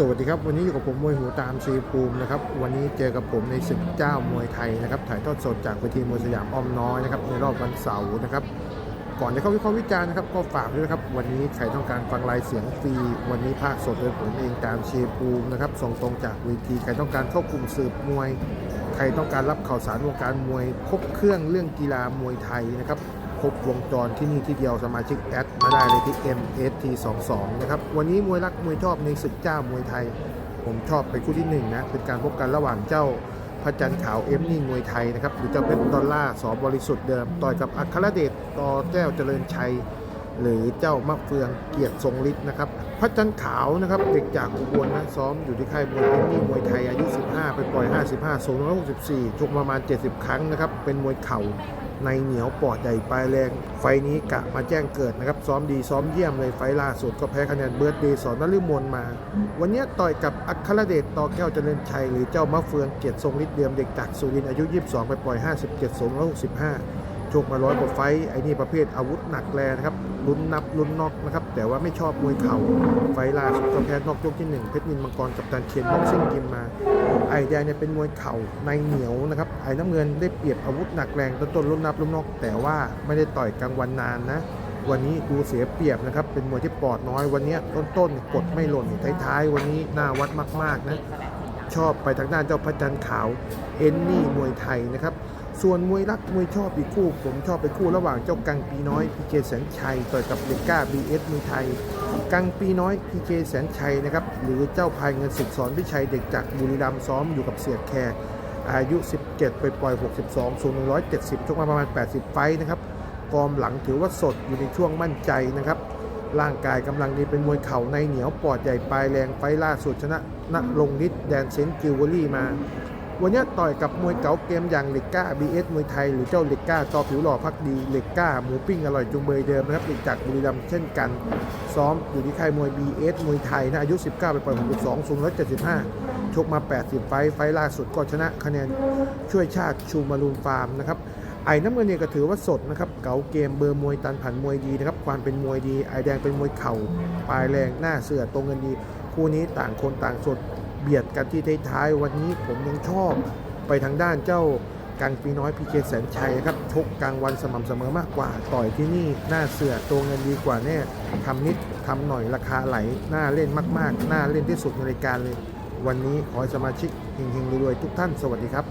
สวัสดีครับ วันนี้อยู่กับผมมวยหูตามชีภูมินะครับ วันนี้เจอกับผมในศึกเจ้ามวยไทยนะครับ ถ่ายทอดสดจากเวทีมวยสยามอ้อมน้อยนะครับ ในรอบวันเสาร์นะครับ ก่อนจะเข้าวิเคราะห์วิจารณ์นะครับ ก็ฝากด้วยนะครับ วันนี้ใครต้องการฟังลายเสียงฟรี วันนี้ภาคสดโดยผมเองตามเชีภูมินะครับ ส่งตรงจากเวที ใครต้องการเข้ากลุ่มสืบมวย ใครต้องการรับข่าวสารวงการมวย ครบเครื่องเรื่องกีฬามวยไทยนะครับ ครบวงจรที่นี่ที่เดียวสมาชิกแอดมาได้เลยที่ MST22 นะครับ วันนี้มวยรักมวยชอบในศึกเจ้ามวยไทย ผมชอบไปคู่ที่หนึ่งนะ เป็นการพบกันระหว่างเจ้าพระจันทร์ขาวเอ็มนี่มวยไทยนะครับ หรือเจ้าเพชรดอลล่าสอบริสุทธิ์เดิม ต่อยกับอัครเดชต่อแก้วเจริญชัย หรือเจ้ามะเฟืองเกียรติทรงฤทธิ์นะครับ พระจันทร์ขาวนะครับเด็กจากอุบลนะซ้อมอยู่ที่ค่ายมวยเอ็มนี่มวยไทยอายุ 15 ไปปล่อย 55 สูง164ชกประมาณ 70 ครั้งนะครับเป็นมวยเข่า ในเหนียวปอดใหญ่ปลายแรง ไฟนี้กะมาแจ้งเกิดนะครับ ซ้อมดีซ้อมเยี่ยมเลยไฟล่าสุดก็แพ้คะแนนเบิร์ดเดย์สอนนฤมลมา วันนี้ต่อยกับอัครเดชต่อแก้วเจริญชัย หรือเจ้ามะเฟืองเกียรติทรงฤทธิ์เดียมเด็กจากสุรินอายุ 22 ไปปล่อย 57 สูง165 กมาร้อยกว่าไฟไอ้นี่ประเภทอาวุธหนักแรงนะครับลุ้นนับลุ้นนอกนะครับ แต่ว่าไม่ชอบมวยเข่าไฟล่าสุดก็แพ้นอกยกที่หนึ่งเพชรนินมังกรกับตันเชียนบ็อกซิ่งกิมมา ไอ้แดงเนี่ยเป็นมวยเข่าในเหนียวนะครับไอ้น้ำเงินได้เปรียบอาวุธหนักแรงต้นต้นลุ้นนับลุ้นนอก แต่ว่าไม่ได้ต่อยกลางวันนานนะวันนี้ดูเสียเปรียบนะครับ เป็นมวยที่ปอดน้อยวันนี้ต้นๆกดไม่หล่นท้ายๆวันนี้น่าวัดมากๆนะ ชอบไปทางด้านเจ้าพระจันทร์ขาวเอนนี่มวยไทยนะครับ ส่วนมวยรักมวยชอบอีกคู่ ผมชอบไปคู่ระหว่างเจ้ากังปีน้อยพีเคแสนชัยต่อยกับเด็กก้าบีเอสมวยไทย กังปีน้อยพีเคแสนชัยนะครับหรือเจ้าพายเงินศึกสอนวิชัยเด็กจากบุรีรัมย์ซ้อมอยู่กับเสียแขกอายุ 17 ไปปล่อย 62 สูง 170 ชกมาประมาณ 80 ไฟนะครับ ฟอร์มหลังถือว่าสดอยู่ในช่วงมั่นใจนะครับ ร่างกายกำลังดีเป็นมวยเข่าในเหนียวปอดใหญ่ปลายแรงไฟล่าสุดชนะณลงนิดแดนเซนกิวเวอรี่มา วันนี้ต่อยกับมวยเก๋าเกมอย่างเล็กก้า BS มวยไทยหรือเจ้าเล็กก้าต่อผิวหล่อพักดีเล็กก้าหมูปิ้งอร่อยจุงเบยเดิมนะครับเด็กจากบุรีรัมย์เช่นกัน ซ้อมอยู่ที่ค่ายมวย BS มวยไทยนะอายุ 19 ไปปล่อย62สูง175ชกมา 80 ไฟไฟล์ล่าสุดก็ชนะคะแนนช่วยชาติชูมารูนฟาร์มนะครับ ไอ้น้ำเงินเนี่ยก็ถือว่าสดนะครับ เก๋าเกมเบอร์มวยตันผันมวยดีนะครับ ความเป็นมวยดี ไอ้แดงเป็นมวยเข่าปลายแรงหน้าเสือตรงกันดี คู่นี้ต่างคนต่างสดเบียดกันที่ท้ายๆวันนี้ผมยังชอบไปทางด้านเจ้ากังปีน้อยพีเคแสนชัยครับชกกลางวันสม่ำเสมอมากกว่า ต่อยที่นี่หน้าเสือตัวเงินดีกว่าแน่ทำนิดทำหน่อยราคาไหลหน้าเล่นมากๆ หน้าเล่นที่สุดในรายการเลย วันนี้ขอให้สมาชิกเฮงๆรวยๆทุกท่านสวัสดีครับ